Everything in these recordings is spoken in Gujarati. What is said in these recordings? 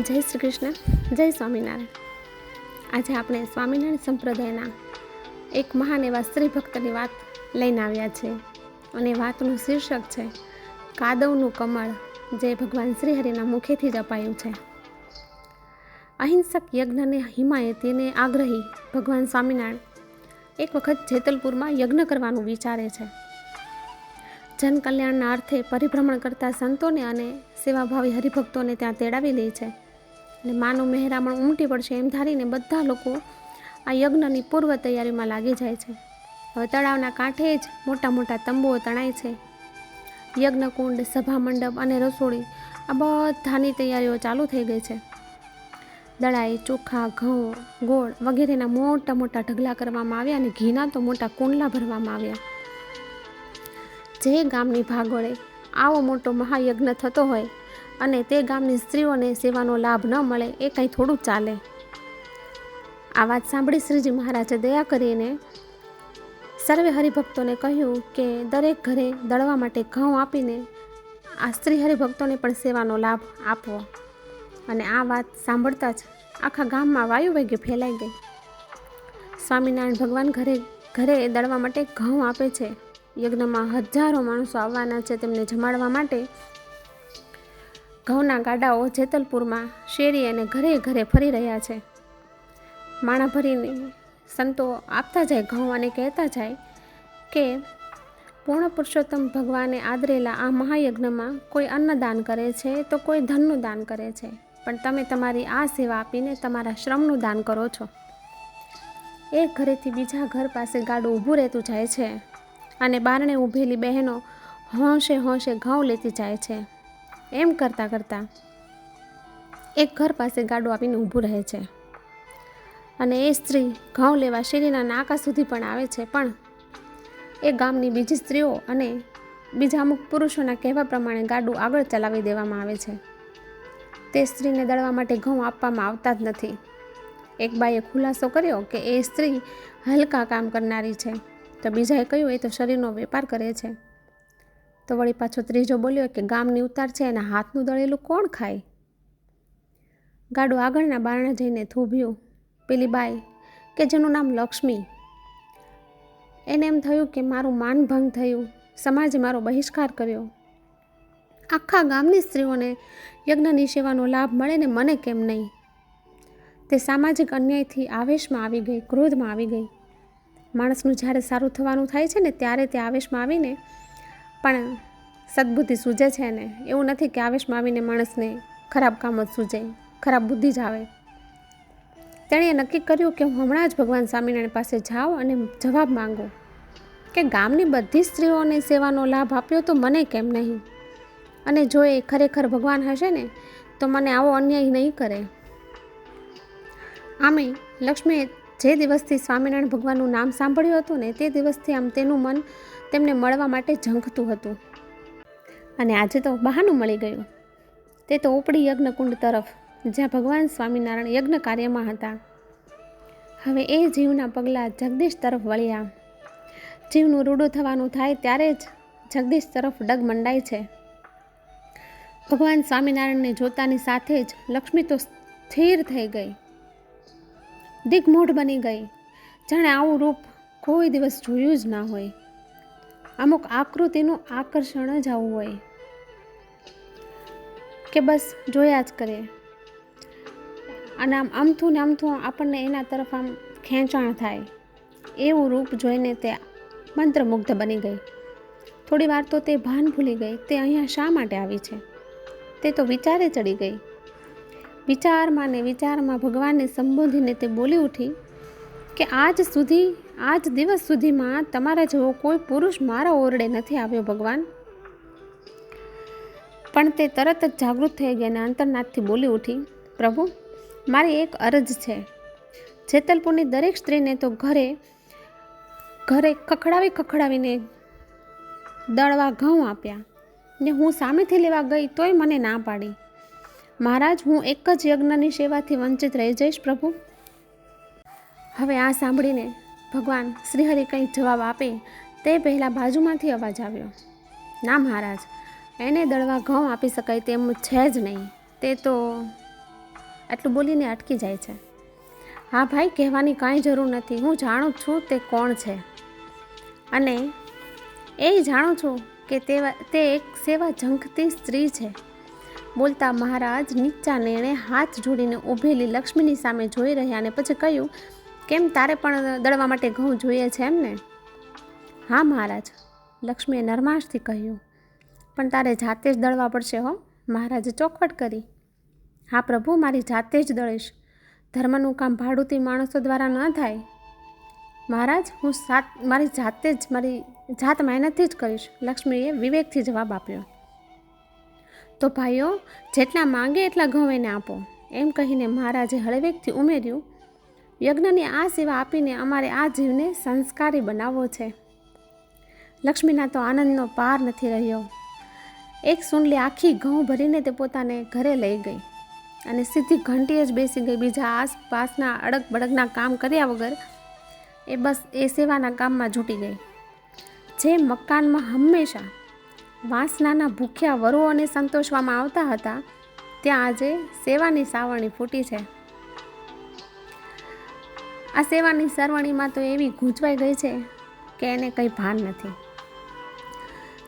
જય શ્રી કૃષ્ણ જય સ્વામિનારાયણ. આજે આપણે સ્વામિનારાયણ સંપ્રદાયના એક મહાન એવા સ્ત્રી ભક્તની વાત લઈને આવ્યા છે અને વાતનું શીર્ષક છે, કાદવનું કમળ જે ભગવાન શ્રીહરિના મુખેથી જ અપાયું છે. અહિંસક યજ્ઞને હિમાયતીને આગ્રહી ભગવાન સ્વામિનારાયણ એક વખત જેતલપુરમાં યજ્ઞ કરવાનું વિચારે છે. જનકલ્યાણના અર્થે પરિભ્રમણ કરતા સંતોને અને સેવાભાવી હરિભક્તોને ત્યાં તેડાવી લે છે. અને માનું મહેરામણ ઉમટી પડશે એમ ધારીને બધા લોકો આ યજ્ઞની પૂર્વ તૈયારીમાં લાગી જાય છે. હવે તળાવના કાંઠે જ મોટા મોટા તંબુઓ તણાય છે. યજ્ઞકુંડ સભા મંડપ અને રસોડી આ બધાની તૈયારીઓ ચાલુ થઈ ગઈ છે. દળાઈ, ચોખા, ઘઉં, ગોળ વગેરેના મોટા મોટા ઢગલા કરવામાં આવ્યા અને ઘીના તો મોટા કુંડલા ભરવામાં આવ્યા. જે ગામની ભાગોળે આવો મોટો મહાયજ્ઞ થતો હોય અને તે ગામની સ્ત્રીઓને સેવાનો લાભ ન મળે એ કંઈ થોડું ચાલે. આ વાત સાંભળી શ્રીજી મહારાજે દયા કરીને સર્વે હરિભક્તોને કહ્યું કે દરેક ઘરે દળવા માટે ઘઉં આપીને આ સ્ત્રી હરિભક્તોને પણ સેવાનો લાભ આપવો અને આ વાત સાંભળતા જ આખા ગામમાં વાયુ વેગે ફેલાઈ ગઈ. સ્વામિનારાયણ ભગવાન ઘરે ઘરે દળવા માટે ઘઉં આપે છે. યજ્ઞમાં હજારો માણસો આવવાના છે તેમને જમાડવા માટે ઘઉંના ગાડાઓ જેતલપુરમાં શેરી અને ઘરે ઘરે ફરી રહ્યા છે. માણા ભરીને સંતો આપતા જાય, ઘઉં અને કહેતા જાય કે, પૂર્ણ પુરુષોત્તમ ભગવાને આદરેલા આ મહાયજ્ઞમાં કોઈ અન્નદાન કરે છે તો કોઈ ધનનું દાન કરે છે, પણ તમે તમારી આ સેવા આપીને તમારા શ્રમનું દાન કરો છો. એક ઘરેથી બીજા ઘર પાસે ગાડું ઊભું રહેતું જાય છે અને બારણે ઊભેલી બહેનો હોંશે હોંશે ઘઉં લેતી જાય છે. એમ કરતાં કરતાં એક ઘર પાસે ગાડું આપીને ઊભું રહે છે. અને એ સ્ત્રી ઘઉં લેવા શેરીના નાકા સુધી પણ આવે છે, પણ એ ગામની બીજી સ્ત્રીઓ અને બીજા અમુક પુરુષોના કહેવા પ્રમાણે ગાડું આગળ ચલાવી દેવામાં આવે છે. તે સ્ત્રીને દળવા માટે ઘઉં આપવામાં આવતા જ નથી. એક બાઈએ ખુલાસો કર્યો કે એ સ્ત્રી હલકા કામ કરનારી છે. તો બીજાએ કહ્યું, એ તો શરીરનો વેપાર કરે છે. તો વળી પાછો ત્રીજો બોલ્યો કે ગામની ઉતાર છે એના હાથનું દળેલું કોણ ખાય? ગાડું આગળના બારણે જઈને થૂભ્યું. પેલી બાઈ, કે જેનું નામ લક્ષ્મી. એને એમ થયું કે મારું માનભંગ થયું. સમાજે મારો બહિષ્કાર કર્યો. આખા ગામની સ્ત્રીઓને યજ્ઞની સેવાનો લાભ મળે ને મને કેમ નહીં? તે સામાજિક અન્યાયથી આવેશમાં આવી ગઈ, ક્રોધમાં આવી ગઈ. માણસનું જ્યારે સારું થવાનું થાય છે ને ત્યારે તે આવેશમાં આવીને પણ સદબુદ્ધિ સૂજે છે ને, એવું નથી કે આવેશમાં આવીને માણસને ખરાબ કામ જ સૂજે, ખરાબ બુદ્ધિ જ આવે. તેણે નક્કી કર્યું કે હું હમણાં જ ભગવાન સ્વામિનારાયણ પાસે જાઉં અને જવાબ માંગુ કે ગામની બધી સ્ત્રીઓને સેવાનો લાભ આપ્યો તો મને કેમ નહીં? અને જો એ ખરેખર ભગવાન હશે ને, તો મને આવો અન્યાય નહીં કરે. આમે લક્ષ્મીએ જે દિવસથી સ્વામિનારાયણ ભગવાનનું નામ સાંભળ્યું હતું ને, તે દિવસથી આમ તેનું મન તેમને મળવા માટે ઝંખતું હતું. અને આજે તો બહાનું મળી ગયું. તે તો ઉપડી યજ્ઞકુંડ તરફ, જ્યાં ભગવાન સ્વામિનારાયણ યજ્ઞ કાર્યમાં હતા. હવે એ જીવના પગલાં જગદીશ તરફ વળ્યા. જીવનું રૂડું થવાનું થાય ત્યારે જ જગદીશ તરફ ડગ મંડાય છે. ભગવાન સ્વામિનારાયણને જોતાની સાથે જ લક્ષ્મી તો સ્થિર થઈ ગઈ. દિગ્મૂઢ બની ગઈ. જાણે આવું રૂપ કોઈ દિવસ જોયું જ ના હોય. અમુક આકૃતિનું આકર્ષણ જ આવું હોય. કે બસ જોયા જ કરે. અને આમ આમથું ને આમથું આપણને એના તરફ આમ ખેંચાણ થાય. એવું રૂપ જોઈને તે મંત્રમુગ્ધ બની ગઈ. થોડી વાર તો તે ભાન ભૂલી ગઈ. તે અહીંયા શા માટે આવી છે? તે તો વિચારે ચડી ગઈ. વિચારમાં ને વિચારમાં ભગવાનને સંબોધીને તે બોલી ઉઠી કે આજ સુધી, આજ દિવસ સુધીમાં તમારા જેવો કોઈ પુરુષ મારા ઓરડે નથી આવ્યો ભગવાન. પણ તે તરત જ જાગૃત થઈ ગઈ અને અંતરનાથથી બોલી ઉઠી, પ્રભુ, મારી એક અરજ છે. જેતલપુરની દરેક સ્ત્રીને તો ઘરે ઘરે ખખડાવી ખખડાવીને દળવા ઘઉં આપ્યા. ને હું સામેથી લેવા ગઈ તોય મને ના પાડી. મહારાજ, હું એક જ યજ્ઞની સેવાથી વંચિત રહી જઈશ, પ્રભુ. હવે આ સાંભળીને ભગવાન શ્રીહરિ કંઈ જવાબ આપે તે પહેલાં બાજુમાંથી અવાજ આવ્યો. ના મહારાજ, એને દળવા ઘઉં આપી શકાય તેમ છે જ નહીં. તે તો આટલું બોલીને અટકી જાય છે. હા ભાઈ, કહેવાની કાંઈ જરૂર નથી. હું જાણું છું તે કોણ છે. અને એ જાણું છું કે તેવા, તે એક સેવા ઝંખતી સ્ત્રી છે. બોલતા મહારાજ નીચા નેણે હાથ જોડીને ઊભેલી લક્ષ્મીની સામે જોઈ રહ્યા અને પછી કહ્યું કેમ તારે પણ દળવા માટે ઘઉં જોઈએ છે એમ ને? હા મહારાજ, લક્ષ્મીએ નરમાશથી કહ્યું. પણ તારે જાતે જ દળવા પડશે હો. મહારાજે ચોખવટ કરી. હા પ્રભુ, મારી જાતે જ દળીશ. ધર્મનું કામ ભાડુતી માણસો દ્વારા ન થાય. મહારાજ, હું સાત, મારી જાતે જ, મારી જાત મહેનતથી જ કરીશ. લક્ષ્મીએ વિવેકથી જવાબ આપ્યો. તો ભાઈઓ, જેટલા માંગે એટલા ઘઉં એને આપો. એમ કહીને મહારાજે હળવેકથી ઉમેર્યું યજ્ઞની આ સેવા આપીને અમારે આ જીવને સંસ્કારી બનાવવો છે. લક્ષ્મીના તો આનંદનો પાર નથી રહ્યો. એક સુંડલી આખી ઘઉં ભરીને તે પોતાને ઘરે લઈ ગઈ અને સીધી ઘંટીએ જ બેસી ગઈ. બીજા આસપાસના અડગ બડગના કામ કર્યા વગર એ બસ એ સેવાના કામમાં જૂટી ગઈ. જે મકાનમાં હંમેશા વાંસનાના ભૂખ્યા વરુઓને સંતોષવામાં આવતા હતા, ત્યાં આજે સેવાની સાવરણી ફૂટી છે. આ સેવાની સરવણીમાં તો એવી ગૂંચવાઈ ગઈ છે કે એને કંઈ ભાન નથી.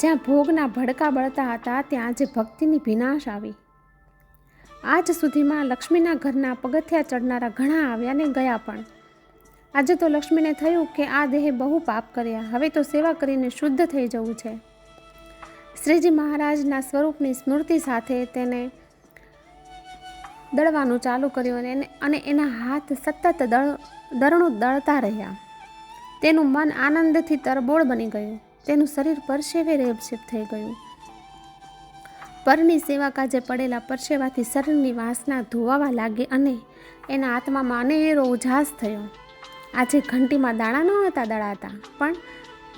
જ્યાં ભોગના ભડકા બળતા હતા, ત્યાં આજે ભક્તિની વિનાશ આવી. આજ સુધીમાં લક્ષ્મીના ઘરના પગથિયા ચડનારા ઘણા આવ્યા ને ગયા પણ. આજે તો લક્ષ્મીને થયું કે આ દેહે બહુ પાપ કર્યા, હવે તો સેવા કરીને શુદ્ધ થઈ જવું છે. શ્રીજી મહારાજના સ્વરૂપની સ્મૃતિ સાથે તેને દળવાનું ચાલુ કર્યું અને અને એના હાથ સતત દળ દરણું દળતા રહ્યા. તેનું મન આનંદથી તરબોળ બની ગયું. તેનું શરીર પરસેવે રેબશેપ થઈ ગયું. પરની સેવા કાજે પડેલા પરસેવાથી શરીરની વાસના ધોવાવા લાગી અને એના આત્મામાં અનેરો ઉજાસ થયો. આજે ઘંટીમાં દાણા ન હતા દળાતા, પણ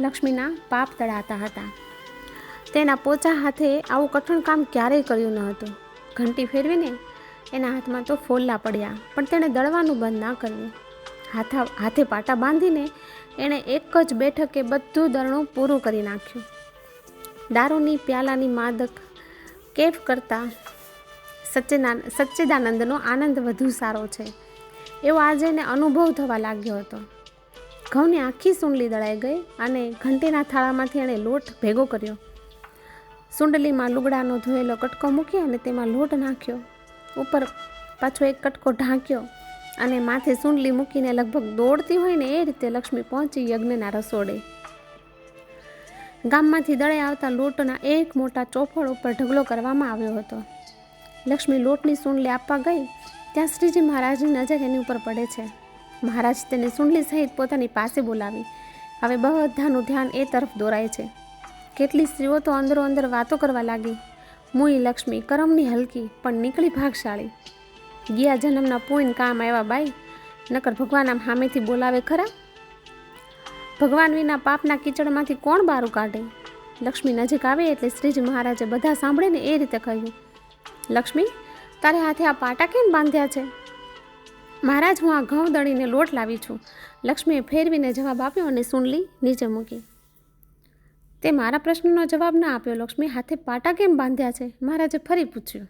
લક્ષ્મીના પાપ દળાતા હતા. તેના પોચા હાથે આવું કઠણ કામ ક્યારેય કર્યું ન હતું. ઘંટી ફેરવીને એના હાથમાં તો ફોલ્લા પડ્યા, પણ તેણે દળવાનું બંધ ના કર્યું. હાથા, હાથે પાટા બાંધીને એણે એક જ બેઠકે બધું દરણું પૂરું કરી નાખ્યું. દારૂની પ્યાલાની માદક કેફ કરતાં સચ્ચેના, સચ્ચિદાનંદનો આનંદ વધુ સારો છે. એવો આજે એને અનુભવ થવા લાગ્યો હતો. ઘઉંની આખી સુંડલી દળાઈ ગઈ અને ઘંટીના થાળામાંથી એણે લોટ ભેગો કર્યો. સુંડલીમાં લુગડાનો ધોયેલો કટકો મૂકી અને તેમાં લોટ નાખ્યો. ઉપર પાછો એક કટકો ઢાંક્યો અને માથે સુંડલી મૂકીને લગભગ દોડતી હોય ને એ રીતે લક્ષ્મી પહોંચી યજ્ઞના રસોડે. ગામમાંથી દળે આવતા લોટના એક મોટા ચોફળ ઉપર ઢગલો કરવામાં આવ્યો હતો. લક્ષ્મી લોટની સુંડલી આપવા ગઈ, ત્યાં શ્રીજી મહારાજની નજર એની ઉપર પડે છે. મહારાજ તેને સુંડલી સહિત પોતાની પાસે બોલાવી. હવે બધાનું ધ્યાન એ તરફ દોરાય છે. કેટલી સ્ત્રીઓ તો અંદરો અંદર વાતો કરવા લાગી. મુઈ લક્ષ્મી કરમની હલકી પણ નીકળી ભાગશાળી. ગયા જન્મના પોઈન કામ આવ્યા બાઈ, નકર ભગવાન આમ સામેથી બોલાવે ખરા? ભગવાન વિના પાપના કીચડમાંથી કોણ બારું કાઢે? લક્ષ્મી નજીક આવે એટલે શ્રીજી મહારાજે બધા સાંભળે ને એ રીતે કહ્યું, લક્ષ્મી, તારે હાથે આ પાટા કેમ બાંધ્યા છે? મહારાજ, હું આ ઘઉં દળીને લોટ લાવી છું. લક્ષ્મીએ ફેરવીને જવાબ આપ્યો અને સુનલી નીચે મૂકી. તે મારા પ્રશ્નનો જવાબ ના આપ્યો, લક્ષ્મી. હાથે પાટા કેમ બાંધ્યા છે? મહારાજે ફરી પૂછ્યું.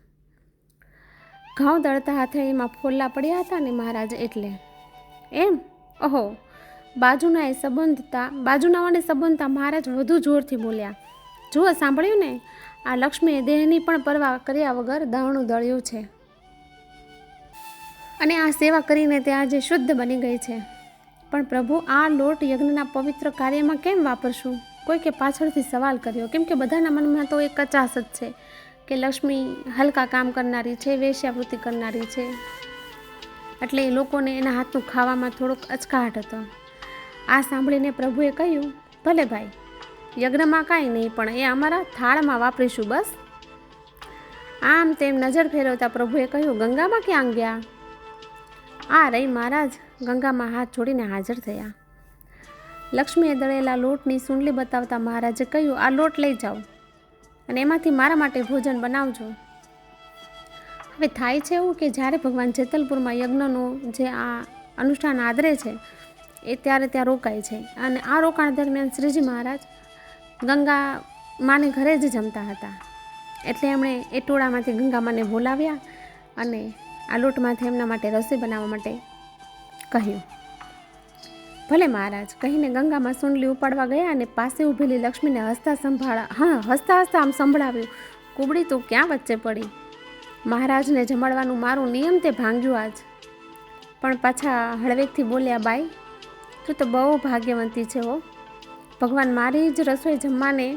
ઘઉં દળતા હાથે એમાં ફોલ્લા પડ્યા હતા ને મહારાજ એટલે. એમ? ઓહો. બાજુના એ સંબંધતા બાજુનાઓને સંબંધતા મહારાજ વધુ જોરથી બોલ્યા. જુઓ, સાંભળ્યું ને? આ લક્ષ્મીએ દેહની પણ પરવા કર્યા વગર દહણું દળ્યું છે. અને આ સેવા કરીને તે આજે શુદ્ધ બની ગઈ છે. પણ પ્રભુ, આ લોટ યજ્ઞના પવિત્ર કાર્યમાં કેમ વાપરશું? કોઈકે પાછળથી સવાલ કર્યો. કેમ કે બધાના મનમાં તો એક કચાસ જ છે કે લક્ષ્મી હલકા કામ કરનારી છે વેશ્યાવૃત્તિ કરનારી છે. એટલે એ લોકોને એના હાથનું ખાવામાં થોડોક અચકાટ હતો. આ સાંભળીને પ્રભુએ કહ્યું, ભલે ભાઈ, યજ્ઞમાં કાંઈ નહીં, પણ એ અમારા થાળમાં વાપરીશું, બસ. આમ તેમ નજર ફેરવતા પ્રભુએ કહ્યું, ગંગામાં ક્યાં ગયા? આ રહી મહારાજ, ગંગામાં હાથ જોડીને હાજર થયા. લક્ષ્મીએ દળેલા લોટની સુંડલી બતાવતા મહારાજે કહ્યું, આ લોટ લઈ જાઓ અને એમાંથી મારા માટે ભોજન બનાવજો. હવે થાય છે એવું કે જ્યારે ભગવાન જેતલપુરમાં યજ્ઞનું જે આ અનુષ્ઠાન આદરે છે, એ ત્યારે ત્યાં રોકાય છે અને આ રોકાણ દરમિયાન શ્રીજી મહારાજ ગંગા માને ઘરે જ જમતા હતા. એટલે એમણે એ ટોળામાંથી ગંગા માને બોલાવ્યા અને આ લોટમાંથી એમના માટે રસોઈ બનાવવા માટે કહ્યું ભલે મહારાજ, કહીને ગંગામાં સુંડલી ઉપાડવા ગયા અને પાસે ઊભેલી લક્ષ્મીને હસતા સંભાળા, હા, હસતા હસતા આમ સંભળાવ્યું, કુબડી તું ક્યાં વચ્ચે પડી? મહારાજને જમાડવાનું મારું નિયમ તે ભાંગ્યું આજ. પણ પાછા હળવેકથી બોલ્યા, બાઈ, તું તો બહુ ભાગ્યવંતી છે હો. ભગવાન મારી જ રસોઈ જમવાને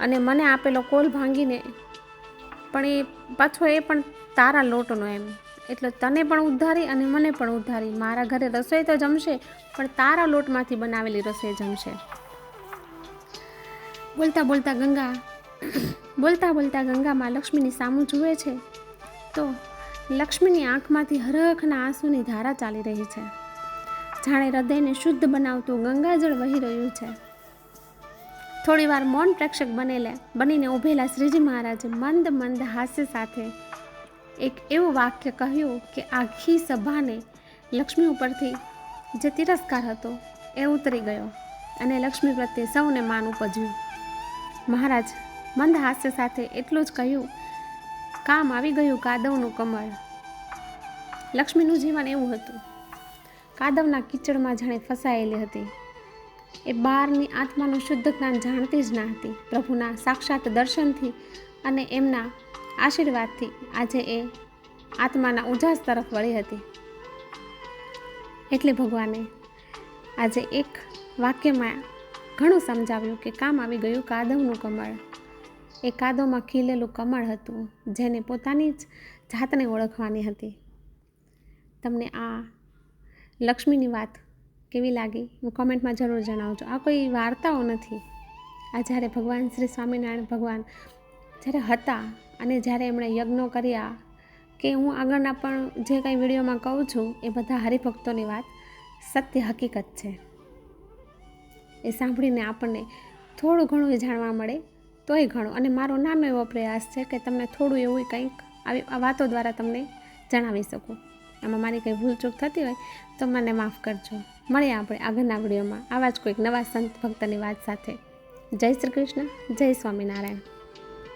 અને મને આપેલો કોલ ભાંગીને, પણ એ પાછો એ પણ તારા લોટનો એમ. એટલે તને પણ ઉદ્ધારી અને મને પણ ઉદ્ધારી. મારા ઘરે રસોઈ તો જમશે, પણ તારા લોટમાંથી બનાવેલી રસોઈ જમશે. બોલતા બોલતા ગંગા, બોલતા બોલતા ગંગામાં લક્ષ્મીની સામું જુએ છે. તો લક્ષ્મીની આંખમાંથી હરખના આંસુની ધારા ચાલી રહી છે. જાણે હૃદયને શુદ્ધ બનાવતું ગંગાજળ વહી રહ્યું છે. થોડીવાર મૌન પ્રેક્ષક બનેલા, બનીને ઊભેલા શ્રીજી મહારાજે મંદ મંદ હાસ્ય સાથે એક એવું વાક્ય કહ્યું કે આખી સભાને લક્ષ્મી ઉપરથી જે તિરસ્કાર હતો એ ઉતરી ગયો અને લક્ષ્મી પ્રત્યે સૌને માન ઉપજ્યું. મહારાજ, મંદ હાસ્ય સાથે એટલું જ કહ્યું, કામ આવી ગયું કાદવનું કમળ. લક્ષ્મીનું જીવન એવું હતું. કાદવના કીચડમાં જાણે ફસાયેલી હતી. એ બારની આત્માનું શુદ્ધ જ્ઞાન જાણતી જ ના હતી. પ્રભુના સાક્ષાત દર્શનથી અને એમના આશીર્વાદથી આજે એ આત્માના ઉજાસ તરફ વળી હતી. એટલે ભગવાને આજે એક વાક્યમાં ઘણું સમજાવ્યું કે કામ આવી ગયું કાદવનું કમળ. એ કાદવમાં ખીલેલું કમળ હતું, જેને પોતાની જ જાતને ઓળખવાની હતી. તમને આ લક્ષ્મીની વાત કેવી લાગી? હું કોમેન્ટમાં જરૂર જણાવજો. આ કોઈ વાર્તાઓ નથી. આ જ્યારે ભગવાન શ્રી સ્વામિનારાયણ ભગવાન જ્યારે હતા અને જ્યારે એમણે યજ્ઞો કર્યા કે હું આગળના પણ જે કંઈ વિડીયોમાં કહું છું, એ બધા હરિભક્તોની વાત સત્ય હકીકત છે. એ સાંભળીને આપણને થોડું ઘણું જાણવા મળે, તોય ઘણું. અને મારો નાનો એવો પ્રયાસ છે કે તમને થોડું એવું કંઈક આવી આ વાતો દ્વારા તમને જણાવી શકું. એમાં મારી કંઈ ભૂલચૂક થતી હોય તો મને માફ કરજો. મળીએ આપણે આગળના વિડીયોમાં. આવા જ કોઈક નવા સંત ભક્તની વાત સાથે. જય શ્રી કૃષ્ણ. જય સ્વામિનારાયણ.